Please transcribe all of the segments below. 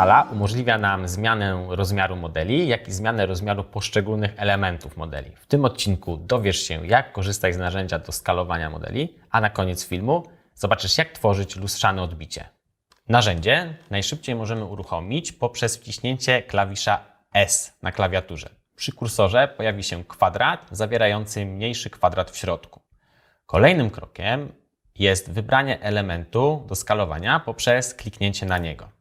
Skala umożliwia nam zmianę rozmiaru modeli, jak i zmianę rozmiaru poszczególnych elementów modeli. W tym odcinku dowiesz się, jak korzystać z narzędzia do skalowania modeli, a na koniec filmu zobaczysz, jak tworzyć lustrzane odbicie. Narzędzie najszybciej możemy uruchomić poprzez wciśnięcie klawisza S na klawiaturze. Przy kursorze pojawi się kwadrat zawierający mniejszy kwadrat w środku. Kolejnym krokiem jest wybranie elementu do skalowania poprzez kliknięcie na niego.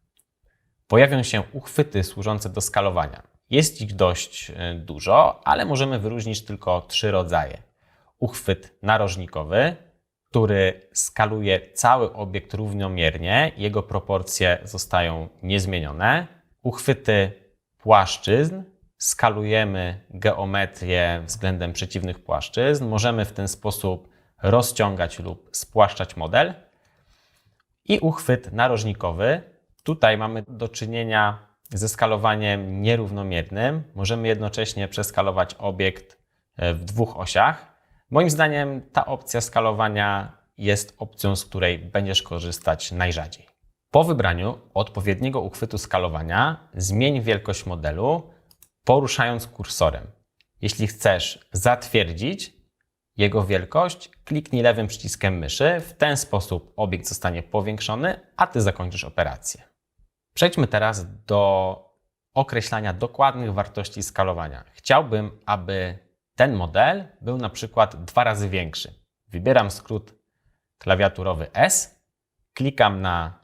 Pojawią się uchwyty służące do skalowania. Jest ich dość e, dużo, ale możemy wyróżnić tylko trzy rodzaje. Uchwyt narożnikowy, który skaluje cały obiekt równomiernie, jego proporcje zostają niezmienione. Uchwyty płaszczyzn, skalujemy geometrię względem przeciwnych płaszczyzn. Możemy w ten sposób rozciągać lub spłaszczać model. I uchwyt narożnikowy. Tutaj mamy do czynienia ze skalowaniem nierównomiernym. Możemy jednocześnie przeskalować obiekt e, w dwóch osiach. Moim zdaniem ta opcja skalowania jest opcją, z której będziesz korzystać najrzadziej. Po wybraniu odpowiedniego uchwytu skalowania zmień wielkość modelu, poruszając kursorem. Jeśli chcesz zatwierdzić jego wielkość, kliknij lewym przyciskiem myszy. W ten sposób obiekt zostanie powiększony, a ty zakończysz operację. Przejdźmy teraz do określania dokładnych wartości skalowania. Chciałbym, aby ten model był na przykład dwa razy większy. Wybieram skrót klawiaturowy S, klikam na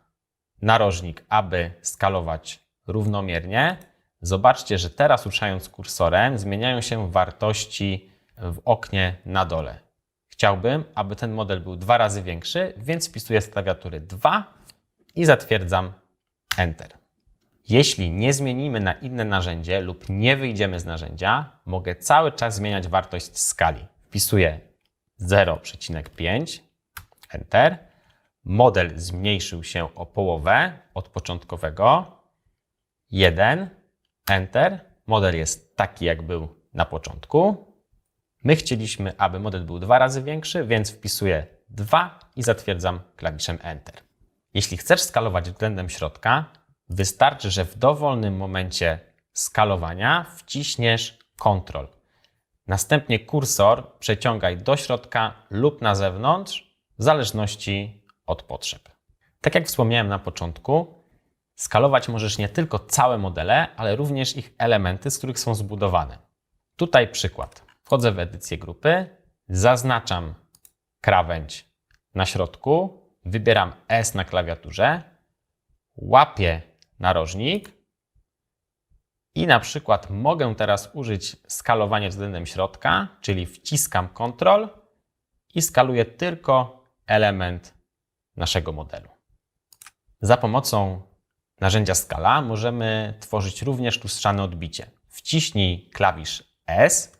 narożnik, aby skalować równomiernie. Zobaczcie, że teraz ruszając kursorem zmieniają się wartości w oknie na dole. Chciałbym, aby ten model był dwa razy większy, więc wpisuję z klawiatury 2 i zatwierdzam Enter. Jeśli nie zmienimy na inne narzędzie lub nie wyjdziemy z narzędzia, mogę cały czas zmieniać wartość skali. Wpisuję 0,5, Enter. Model zmniejszył się o połowę od początkowego. 1, Enter. Model jest taki, jak był na początku. My chcieliśmy, aby model był dwa razy większy, więc wpisuję 2 i zatwierdzam klawiszem Enter. Jeśli chcesz skalować względem środka, wystarczy, że w dowolnym momencie skalowania wciśniesz Ctrl. Następnie kursor przeciągaj do środka lub na zewnątrz, w zależności od potrzeb. Tak jak wspomniałem na początku, skalować możesz nie tylko całe modele, ale również ich elementy, z których są zbudowane. Tutaj przykład. Wchodzę w edycję grupy, zaznaczam krawędź na środku, wybieram S na klawiaturze, łapię narożnik i na przykład mogę teraz użyć skalowania względem środka, czyli wciskam Ctrl i skaluję tylko element naszego modelu. Za pomocą narzędzia skala możemy tworzyć również lustrzane odbicie. Wciśnij klawisz S,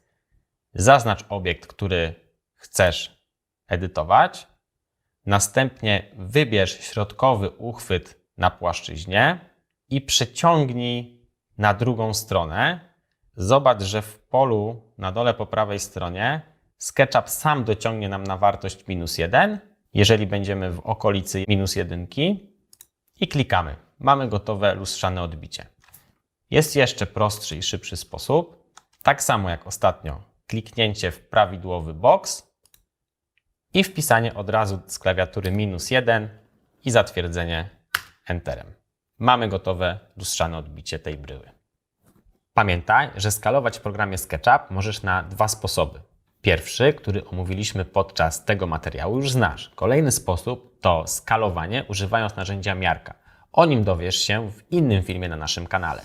zaznacz obiekt, który chcesz edytować, następnie wybierz środkowy uchwyt na płaszczyźnie i przeciągnij na drugą stronę. Zobacz, że w polu na dole po prawej stronie SketchUp sam dociągnie nam na wartość minus 1, jeżeli będziemy w okolicy minus 1 i klikamy. Mamy gotowe lustrzane odbicie. Jest jeszcze prostszy i szybszy sposób. Tak samo jak ostatnio, kliknięcie w prawidłowy boks i wpisanie od razu z klawiatury minus 1 i zatwierdzenie Enterem. Mamy gotowe lustrzane odbicie tej bryły. Pamiętaj, że skalować w programie SketchUp możesz na dwa sposoby. Pierwszy, który omówiliśmy podczas tego materiału, już znasz. Kolejny sposób to skalowanie używając narzędzia miarka. O nim dowiesz się w innym filmie na naszym kanale.